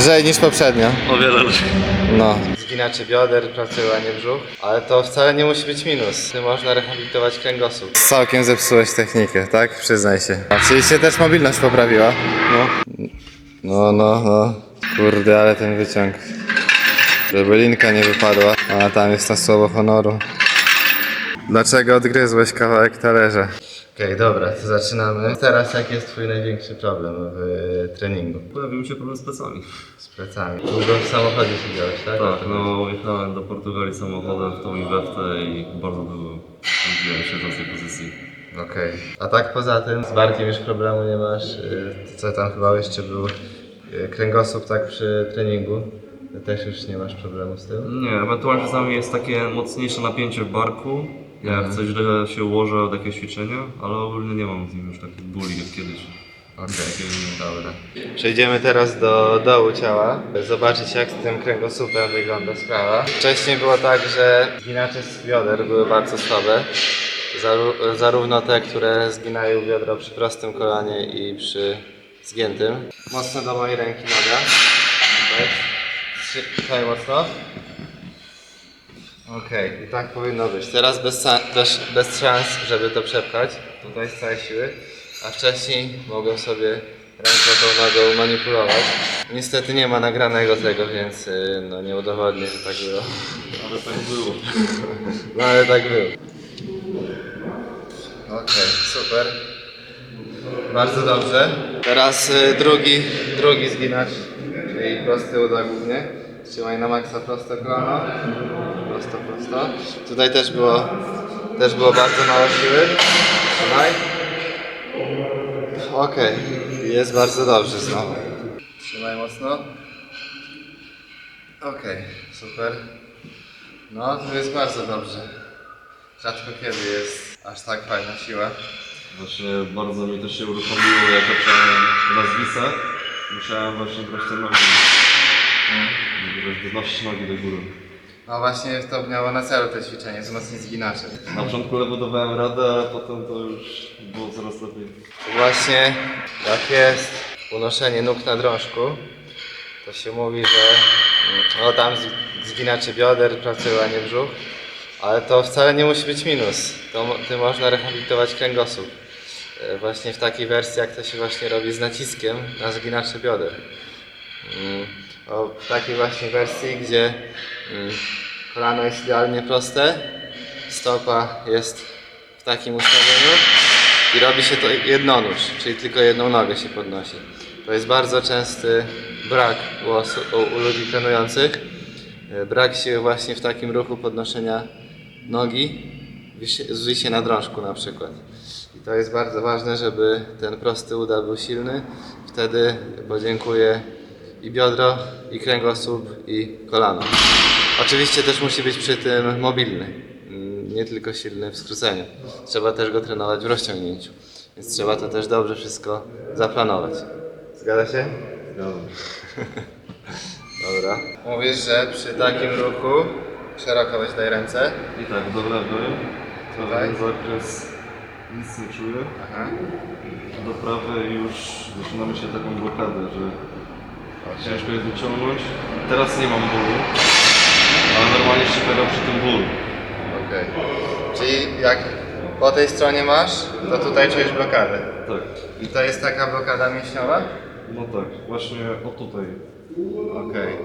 Lżej niż poprzednio. O wiele lepiej. No. Zginacze bioder, nie brzuch. Ale to wcale nie musi być minus. Ty można rehabilitować kręgosłup. Całkiem zepsułeś technikę, tak? Przyznaj się. A czyli się też mobilność poprawiła? No. No, no, no. Kurde, ale ten wyciąg. Żeby linka nie wypadła. A tam jest to słowo honoru. Dlaczego odgryzłeś kawałek talerza? Okej, dobra, to zaczynamy. Teraz jaki jest twój największy problem w treningu? Pojawił się problem z plecami. Z plecami. Długo w samochodzie siedziałeś, tak? Tak, no jechałem do Portugalii samochodem w tą inwertę i bardzo długo spędziłem się w tej pozycji. Okej. A tak poza tym, z barkiem już problemu nie masz. Yy, Co tam chyba jeszcze był yy, kręgosłup tak przy treningu. Też już nie masz problemu z tym? Nie, ewentualnie czasami jest takie mocniejsze napięcie w barku, jak coś źle się ułoży od jakiegoś ćwiczenia, ale ogólnie nie mam z nim już takich bóli jak kiedyś. Okej, dobra. Przejdziemy teraz do dołu ciała, by zobaczyć jak z tym kręgosłupem wygląda sprawa. Wcześniej było tak, że zginacze z bioder były bardzo słabe. Zaru- zarówno te, które zginają biodro przy prostym kolanie i przy zgiętym. Mocno do mojej ręki noga. Tutaj. Trzy- Tutaj mocno. Okej, i tak powinno być. Teraz bez, sa- bez, bez szans, żeby to przepchać. Tutaj z całej siły. A wcześniej mogłem sobie ręką tą nogą manipulować. Niestety nie ma nagranego tego, więc y, no nie udowodnię, że tak było. Ale tak było. No ale tak było. Okej, super. Bardzo dobrze. Teraz y, drugi, drugi zginacz, czyli prosty uda głównie. Trzymaj na maksa prosto kolano. Prosto. Tutaj też było, też było bardzo mało siły. Trzymaj. Okej, jest bardzo dobrze znowu. Trzymaj mocno. Okej, super. No, to jest bardzo dobrze. Rzadko kiedy jest aż tak fajna siła. Właśnie bardzo mi to się uruchomiło, jak zacząłem nazwisę. Musiałem właśnie brać te nogi. Żeby Znosić nogi do góry. No właśnie to miało na celu to ćwiczenie, wzmocnić zginacze. Na początku ledwo dawałem radę, ale potem to już było coraz lepiej. Właśnie jak jest unoszenie nóg na drążku, to się mówi, że mm, o tam z- zginacze bioder pracują, a nie brzuch. Ale to wcale nie musi być minus. To tym można rehabilitować kręgosłup. E, Właśnie w takiej wersji, jak to się właśnie robi z naciskiem na zginacze bioder. O, takiej właśnie wersji, gdzie mm, kolano jest idealnie proste, stopa jest w takim ustawieniu i robi się to jednonóż, czyli tylko jedną nogę się podnosi. To jest bardzo częsty brak u, oso- u, ludzi trenujących. E, Brak siły właśnie w takim ruchu podnoszenia nogi, wisie- zwi się na drążku na przykład. I to jest bardzo ważne, żeby ten prosty uda był silny. Wtedy podziękuję i biodro, i kręgosłup, i kolano. Oczywiście też musi być przy tym mobilny, Mm, nie tylko silny w skróceniu. Trzeba też go trenować w rozciągnięciu, więc trzeba to też dobrze wszystko zaplanować. Zgadza się? Zgadzam. Dobra. Mówisz, że przy takim ruchu szeroko weź daj ręce. I tak, do lewej. Tutaj. Zakres nic nie czuję. Aha. Do prawej już zaczynamy się taką blokadę, że ciężko jest wyciągnąć. Teraz nie mam bólu, ale normalnie się pojawia przy tym ból. Okej. Czyli jak po tej stronie masz, to tutaj czujesz blokadę. Tak, I to jest taka blokada mięśniowa? no tak, właśnie o tutaj. Okej.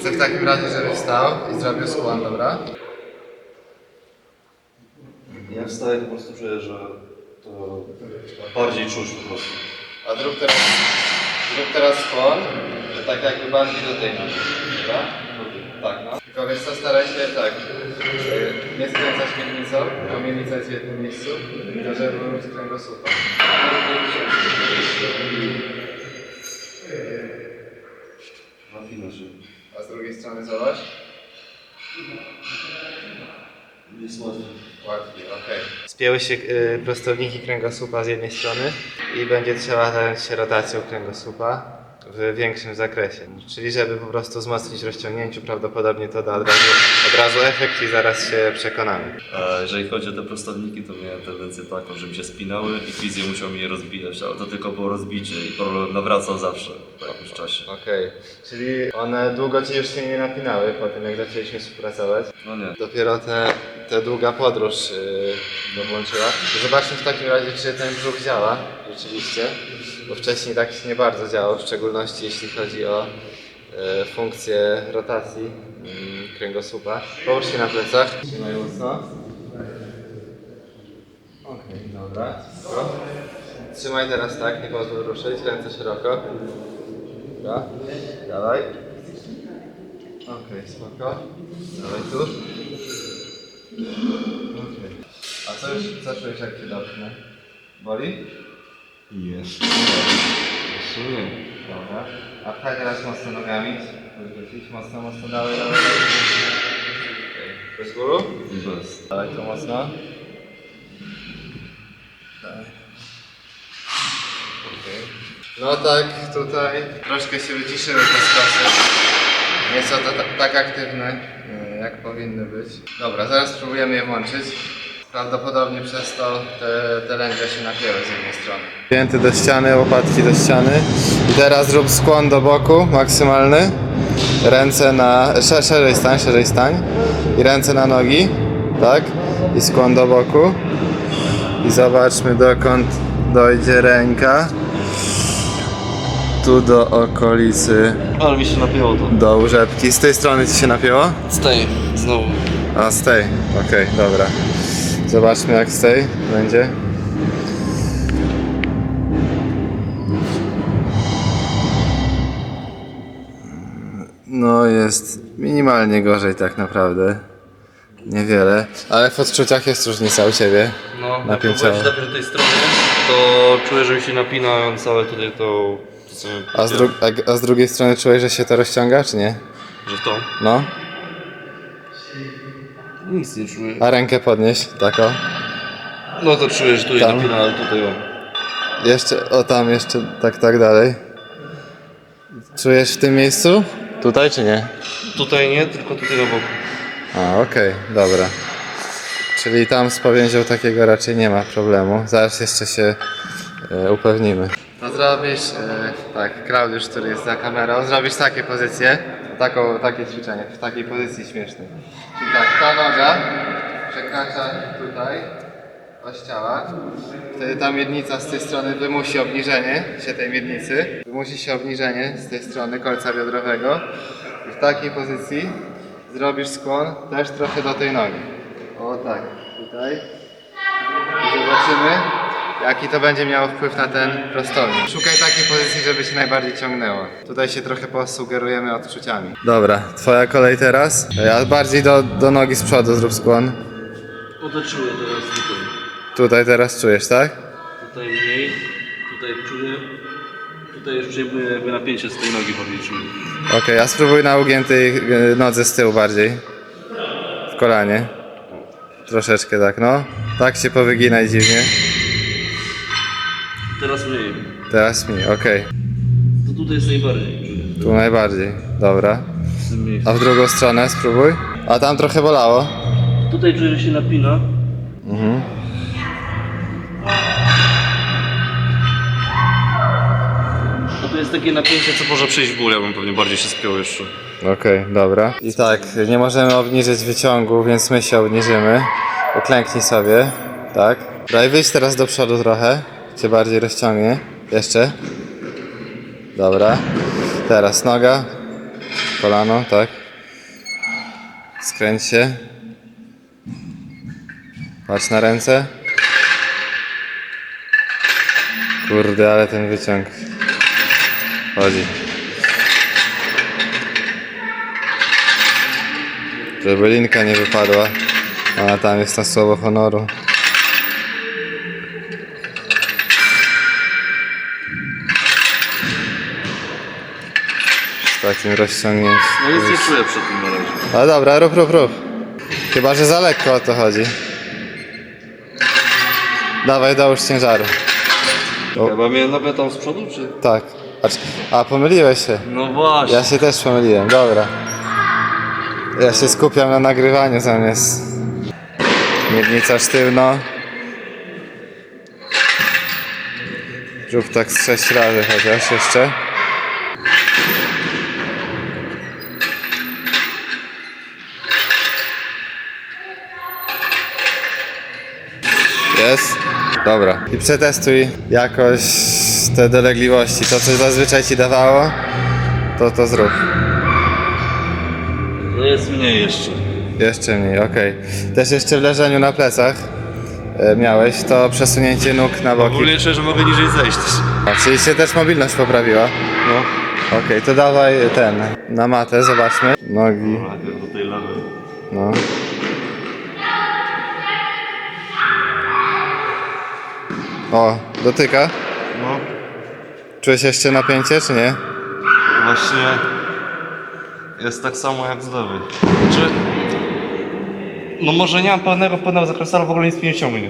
Chcę w takim razie, żebyś wstał i zrobił skłon, dobra? Ja wstaję po prostu czuję, że to bardziej czuć po prostu. A zrób teraz, zrób teraz skłon, tak jakby bardziej do tej nogi, dobra? Tak, no. Tylko wiesz co, staraj się tak, y, nie skręcać miednicą, bo miednica jest w jednym miejscu, to żeby z kręgosłupa. Napina się. A z drugiej strony zobacz. Jest łatwiej. Łatwiej, okej. Spięły się y, prostowniki kręgosłupa z jednej strony i będzie trzeba zająć się rotacją kręgosłupa. w większym zakresie. Czyli żeby po prostu wzmocnić rozciągnięciu, prawdopodobnie to da od razu, od razu efekt i zaraz się przekonamy. A jeżeli chodzi o te prostowniki, to miałem tendencję taką, żeby się spinały i fizję musiał mi je rozbijać, ale to tylko było rozbicie i problem nawracał zawsze po jakimś czasie. Okej, czyli one długo ci już się nie napinały po tym, jak zaczęliśmy współpracować. No nie. Dopiero te, te długa podróż yy, włączyła. Zobaczmy w takim razie, czy ten brzuch działa rzeczywiście, bo wcześniej tak nie bardzo działał, w szczególności jeśli chodzi o yy, funkcję rotacji yy, kręgosłupa. Połóż się na plecach. Trzymaj mocno. Okej, dobra. Spoko. Trzymaj teraz tak, nie pozwól ruszyć, ręce szeroko. Dobra, dawaj. Okej, spoko. Dawaj tu. Okej. A co już, czujesz jak się dotknę? Boli? Jest. Nie. Dobra. A pchaj teraz mocno nogami. Wyrzucić mocno, mocno, dawaj. Okej. Bez bólu? Bez. Dawaj to mocno. Okej. No tak, tutaj troszkę się wyciszyły te skosy. Nie są to ta- tak aktywne, e, jak powinny być. Dobra, zaraz spróbujemy je włączyć. Prawdopodobnie przez to te, te się napięły z jednej strony. Pięty do ściany, łopatki do ściany. I teraz zrób skłon do boku, maksymalny. Ręce na... sze- szerzej stań, szerzej stań. I ręce na nogi, tak? I skłon do boku. I zobaczmy dokąd dojdzie ręka. Tu do okolicy, Ale mi się napięło to. do łóżeczki. Z tej strony ci się napięło? Stej, znowu. A z tej, okej, dobra. Zobaczmy jak z tej będzie. No jest minimalnie gorzej tak naprawdę. Niewiele, ale w odczuciach jest różnica u Ciebie. No, jak się napiąć tej strony, to czuję, że mi się napina całe tutaj to... co A z, dru- a, a z drugiej strony czułeś, że się to rozciąga, czy nie? Że to? No. Nic nie czuję. A rękę podnieś, tak o. No to czuję, że tutaj Tam. napina, ale tutaj o. Jeszcze, o tam jeszcze, tak, tak dalej. Czujesz w tym miejscu? Tutaj czy nie? Tutaj nie, tylko tutaj na boku. A, okej, dobra. Czyli tam z powięzią takiego raczej nie ma problemu. Zaraz jeszcze się e, upewnimy. No zrobisz, e, tak, Klaudiusz, który jest za kamerą, zrobisz takie pozycje, taką, takie ćwiczenie, w takiej pozycji śmiesznej. Czyli tak, ta noga przekracza tutaj oś ciała. Wtedy ta miednica z tej strony wymusi obniżenie się tej miednicy. Wymusi się obniżenie z tej strony kolca biodrowego. I w takiej pozycji zrobisz skłon też trochę do tej nogi. O tak, tutaj. I zobaczymy, jaki to będzie miało wpływ na ten prostownik. Szukaj takiej pozycji, żeby się najbardziej ciągnęło. Tutaj się trochę posugerujemy odczuciami. Dobra, twoja kolej teraz. Ja bardziej do, do nogi z przodu zrób skłon. O to czuję teraz tutaj. Tutaj teraz czujesz, tak? Tutaj mniej, tutaj czuję. Tutaj już przejmuję jakby napięcie z tej nogi bardziej czuję. Okej, a spróbuj na ugiętej e, nodze z tyłu bardziej. W kolanie. Troszeczkę tak, no. Tak się powyginaj dziwnie. Teraz mniej. Teraz mi, okej. To tutaj jest najbardziej czuję. Tu najbardziej. Dobra. W tym miejscu. A w drugą stronę spróbuj. A tam trochę bolało. Tutaj czuję, że się napina. A tu jest takie napięcie, co może przejść w ból. Ja bym pewnie bardziej się spiął jeszcze. Okej, dobra. I tak, nie możemy obniżyć wyciągu, więc my się obniżymy. Uklęknij sobie, tak. Daj wyjść teraz do przodu trochę. Cię bardziej rozciągnie. Jeszcze. Dobra. Teraz noga. Kolano, tak. Skręć się. Patrz na ręce. Kurde, ale ten wyciąg chodzi. Żeby linka nie wypadła. Ona tam jest na słowo honoru. Takim rozciągnięciem. No nic nie czuję przed tym na razie. No dobra, rób, rób, rób. Chyba, że za lekko o to chodzi. Dawaj, dołóż ciężaru. Chyba mnie nawet tam z przodu, czy? Tak. A, a pomyliłeś się. No właśnie. Ja się też pomyliłem, dobra. Ja się skupiam na nagrywaniu zamiast miednica sztywno. Rób tak z sześć razy chociaż jeszcze. Jest? Dobra. I przetestuj jakoś te dolegliwości. To, co zazwyczaj ci dawało, to to zrób. No jest mniej jeszcze. Jeszcze mniej, okej. Też jeszcze w leżeniu na plecach e, miałeś to przesunięcie nóg na boki. Ogólnie czuję, że mogę niżej zejść. A, czyli się też mobilność poprawiła. No. Okej, to dawaj ten, na matę, zobaczmy. Nogi, Najpierw do tej lewej. no. O, dotyka. No, Czujesz jeszcze napięcie, czy nie? właśnie jest tak samo jak z lewej. Czy... No może nie mam pełnego, pełnego zakresu, ale w ogóle nic mi nie ciągnie.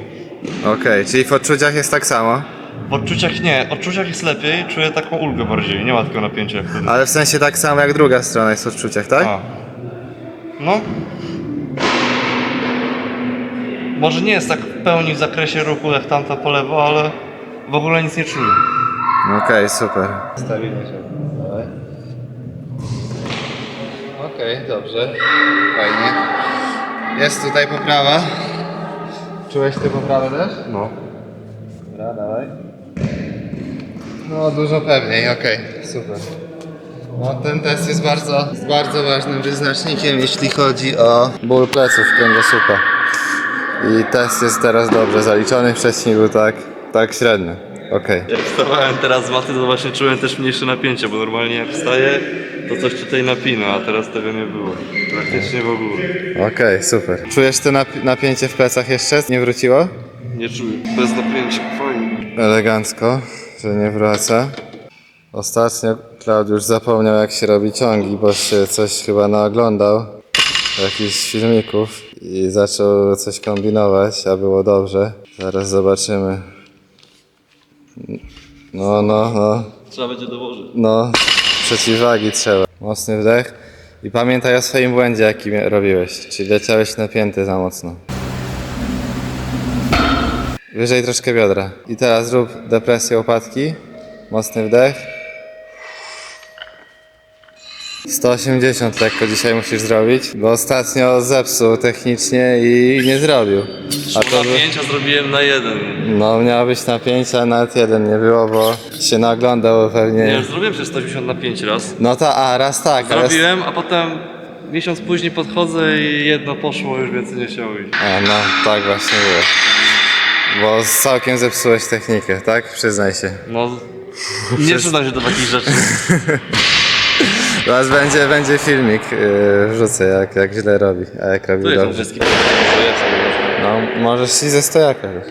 Okej, czyli w odczuciach jest tak samo. W odczuciach nie, w odczuciach jest lepiej, czuję taką ulgę bardziej, nie ma takiego napięcia jak wtedy. Ale w sensie tak samo jak druga strona jest w odczuciach, tak? A. No. Może nie jest tak pełni w zakresie ruchu jak tamta po lewo, ale w ogóle nic nie czuję. Okej, super. Stawimy się. Dawaj. Okej, dobrze. Fajnie. Jest tutaj poprawa. Czułeś ty poprawę też? No. Dobra, dawaj. No, dużo pewniej, okej, super. No, ten test jest bardzo, jest bardzo ważnym wyznacznikiem, jeśli chodzi o ból pleców kręgosłupa. I test jest teraz dobrze zaliczony, wcześniej był tak, tak średnio. Okej. Jak wstawałem teraz z maty, to właśnie czułem też mniejsze napięcie, bo normalnie jak wstaję, to coś tutaj napina, a teraz tego nie było. Praktycznie w ogóle. Okej, super. Czujesz to napi- napięcie w plecach jeszcze? Nie wróciło? Nie czuję. Bez napięcia, fajnie. Elegancko, że nie wraca. Ostatnio Klaudiusz zapomniał jak się robi ciągi, bo się coś chyba naoglądał jakichś filmików i zaczął coś kombinować, a było dobrze. Zaraz zobaczymy. No, no, no, Trzeba będzie dołożyć. no, przeciwwagi trzeba. Mocny wdech i pamiętaj o swoim błędzie jaki robiłeś, czyli leciałeś napięty za mocno. Wyżej troszkę biodra. I teraz rób depresję łopatki. Mocny wdech. 180 lekko dzisiaj musisz zrobić, bo ostatnio zepsuł technicznie i nie zrobił. A to by, Napięcia zrobiłem na jeden. no miało być napięcia, nawet jeden nie było, bo się naglądał Nie, pewnie. już zrobiłem przez 180 na 5 raz. No ta, a raz tak, ale... Zrobiłem, a potem miesiąc później podchodzę i jedno poszło, już więcej nie chciało iść. A, no tak właśnie było. Bo całkiem zepsułeś technikę, tak? Przyznaj się. No, nie przyznam się do takich rzeczy. Teraz będzie, będzie filmik, yy, wrzucę jak, jak źle robi, a jak robi To jest dobrze. wszystkie. No, możesz i ze stojaka już.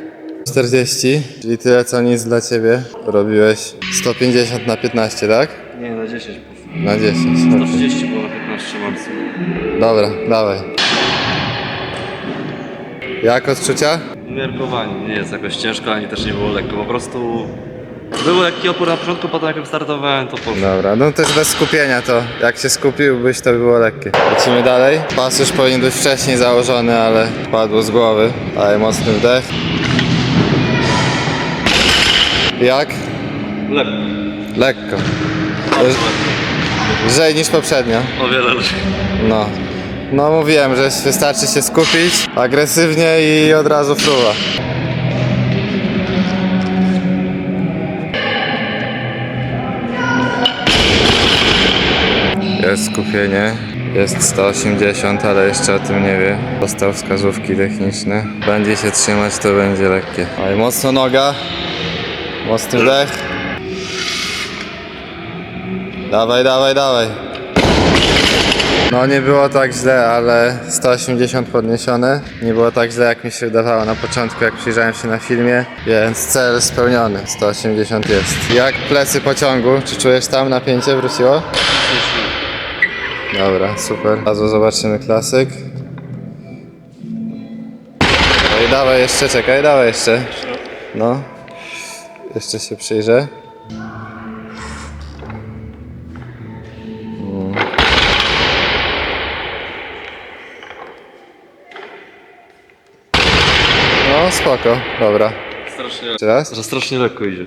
40, czyli tyle co nic dla ciebie. Robiłeś 150 na 15, tak? Nie, na 10 poszło. Na 10. okej. 130 było na 15 marcu. Dobra, dawaj. Jak odczucia? Umiarkowanie, nie jest jakoś ciężko, ani też nie było lekko. Po prostu był lekki opór na początku, potem jak startowałem, to poszło. Dobra, no też bez skupienia to. Jak się skupiłbyś, to by było lekkie. Lecimy dalej. Pas już powinien być wcześniej założony, ale padło z głowy. Daj mocny wdech. Jak? Lekko. Lekko. Lżej niż poprzednio. O wiele lżej. No. No mówiłem, że wystarczy się skupić agresywnie i od razu fruwa. Jest skupienie. Jest 180, ale jeszcze o tym nie wie. Dostał wskazówki techniczne. Będzie się trzymać, to będzie lekkie. Ale mocno noga. Mocny wdech. Dawaj, dawaj, dawaj. No nie było tak źle, ale 180 podniesione. Nie było tak źle jak mi się wydawało na początku, jak przyjrzałem się na filmie, więc cel spełniony. 180 jest. Jak plecy pociągu? Czy czujesz tam napięcie wróciło? Dobra, super. Zaraz zobaczymy klasyk. No dawaj jeszcze, czekaj, dawaj jeszcze. No. Jeszcze się przyjrzę. No spoko, dobra. Strasznie, Jeszcze raz? że strasznie lekko idzie.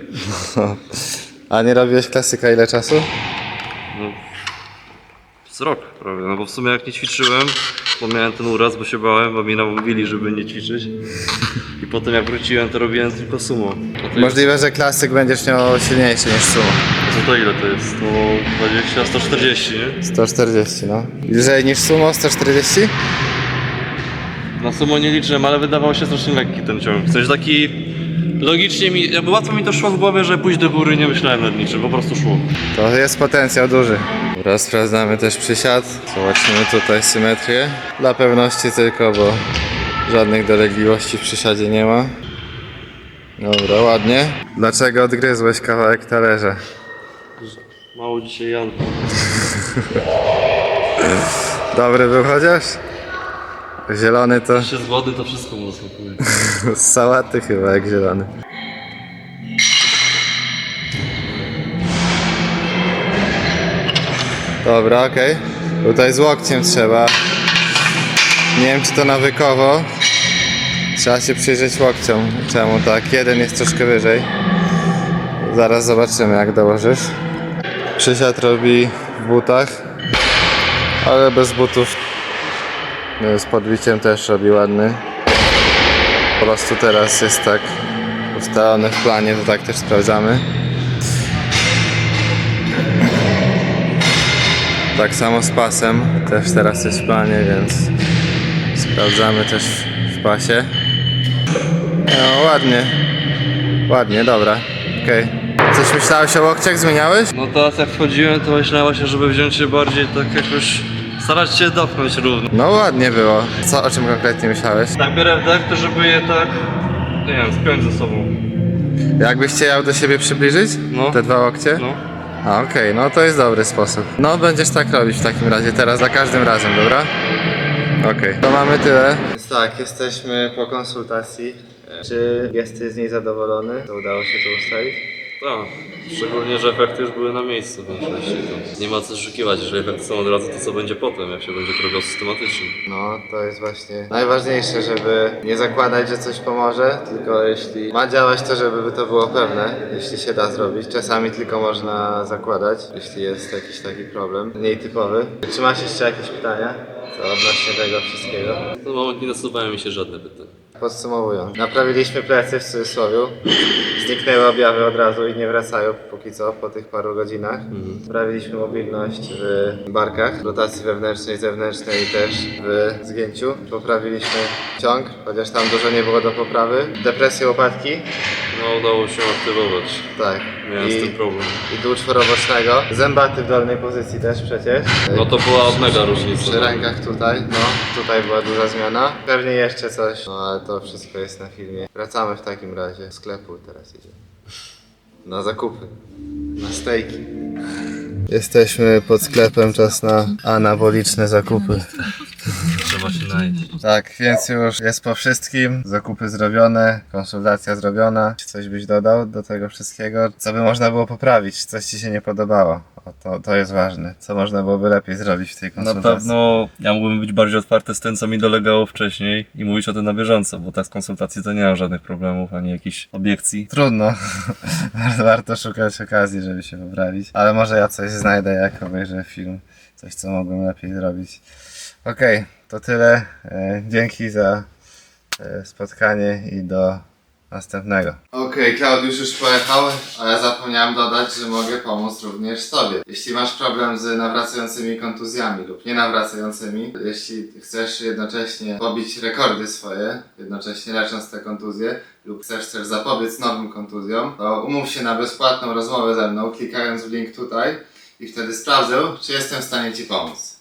A nie robiłeś klasyka ile czasu? No, rok prawie, no bo w sumie jak nie ćwiczyłem, bo miałem ten uraz, bo się bałem, bo mi namówili, żeby nie ćwiczyć. I potem jak wróciłem, to robiłem tylko sumo. A to jest, Możliwe, że klasyk będziesz miał silniejszy niż sumo. co to ile to jest? 120, 140, nie? 140, no. Lżej niż sumo 140? Na sumo nie liczyłem, ale wydawał się strasznie lekki ten ciąg. W sensie taki... Logicznie mi, jakby łatwo mi to szło w głowie, że pójść do góry nie myślałem nad niczym, po prostu szło. To jest potencjał duży. Teraz sprawdzamy też przysiad. Zobaczymy tutaj symetrię. Dla pewności tylko, bo żadnych dolegliwości w przysiadzie nie ma. Dobra, ładnie. Dlaczego odgryzłeś kawałek talerza? Mało dzisiaj jadłem. Dobry był chociaż? Zielony to z wody to wszystko mu smakuje. z sałaty chyba jak zielony. Dobra, okej. Tutaj z łokciem trzeba. Nie wiem czy to nawykowo. Trzeba się przyjrzeć łokciom. Czemu tak? Jeden jest troszkę wyżej. Zaraz zobaczymy jak dołożysz. Przysiad robi w butach. Ale bez butów no, z podbiciem też robi ładny. Po prostu teraz jest tak ustalone w planie, to tak też sprawdzamy. Tak samo z pasem, też teraz jest w planie, więc sprawdzamy też w pasie. No ładnie, ładnie, dobra, okej. Coś myślałeś o łokciach, zmieniałeś? No teraz jak wchodziłem, to myślałem się, żeby wziąć się bardziej tak jakoś... Starać się dopchnąć równo. No ładnie było. Co, o czym konkretnie myślałeś? Tak biorę wdech, to żeby je tak... Nie wiem, spiąć ze sobą. Jakbyś chciał do siebie przybliżyć? No. Te dwa łokcie? No. Okej, no to jest dobry sposób. No będziesz tak robić w takim razie teraz za każdym razem, dobra? Okej. To mamy tyle. Więc tak, jesteśmy po konsultacji. Czy jesteś z niej zadowolony? To udało się to ustalić? Tak. Szczególnie, że efekty już były na miejscu w większości. To nie ma co oszukiwać, jeżeli efekty są od razu, to co będzie potem, jak się będzie drogą systematycznie. No, to jest właśnie najważniejsze, żeby nie zakładać, że coś pomoże, tylko jeśli ma działać, to żeby to było pewne, jeśli się da zrobić. Czasami tylko można zakładać, jeśli jest jakiś taki problem, mniej typowy. Czy masz jeszcze jakieś pytania? Co odnośnie tego wszystkiego? W tym momencie nie nasuwają mi się żadne pytania. Podsumowując, naprawiliśmy plecy w cudzysłowie. Zniknęły objawy od razu i nie wracają póki co po tych paru godzinach. Naprawiliśmy mobilność w barkach, rotacji wewnętrznej, zewnętrznej i też w zgięciu. Poprawiliśmy ciąg, chociaż tam dużo nie było do poprawy. Depresję łopatki, No udało się aktywować. tak. Miałem z I, tym problem. I dół czworobocznego. Zębaty w dolnej pozycji też przecież. No to była od mega różnica. Przy rękach tutaj, no, tutaj była duża zmiana. Pewnie jeszcze coś, no ale to wszystko jest na filmie. Wracamy w takim razie do sklepu teraz idziemy. Na zakupy. Na stejki. Jesteśmy pod sklepem, czas na anaboliczne zakupy. Trzeba się najeść. Tak, więc już jest po wszystkim. Zakupy zrobione, konsultacja zrobiona. Czy coś byś dodał do tego wszystkiego? Co by można było poprawić? Coś ci się nie podobało? O, to, to jest ważne. Co można byłoby lepiej zrobić w tej Na konsultacji? pewno ja mógłbym być bardziej otwarty z tym, co mi dolegało wcześniej i mówić o tym na bieżąco, bo tak z konsultacji to nie mam żadnych problemów ani jakichś obiekcji. Trudno. Warto szukać okazji, żeby się poprawić. Ale może ja coś znajdę, jak obejrzę film. Coś, co mogłem lepiej zrobić. Okej, to tyle. E, Dzięki za e, spotkanie i do następnego. Okej, Klaudiusz już pojechał, ale zapomniałem dodać, że mogę pomóc również Tobie. Jeśli masz problem z nawracającymi kontuzjami lub nienawracającymi, jeśli chcesz jednocześnie pobić rekordy swoje, jednocześnie lecząc te kontuzje, lub chcesz też zapobiec nowym kontuzjom, to umów się na bezpłatną rozmowę ze mną, klikając w link tutaj i wtedy sprawdzę, czy jestem w stanie Ci pomóc.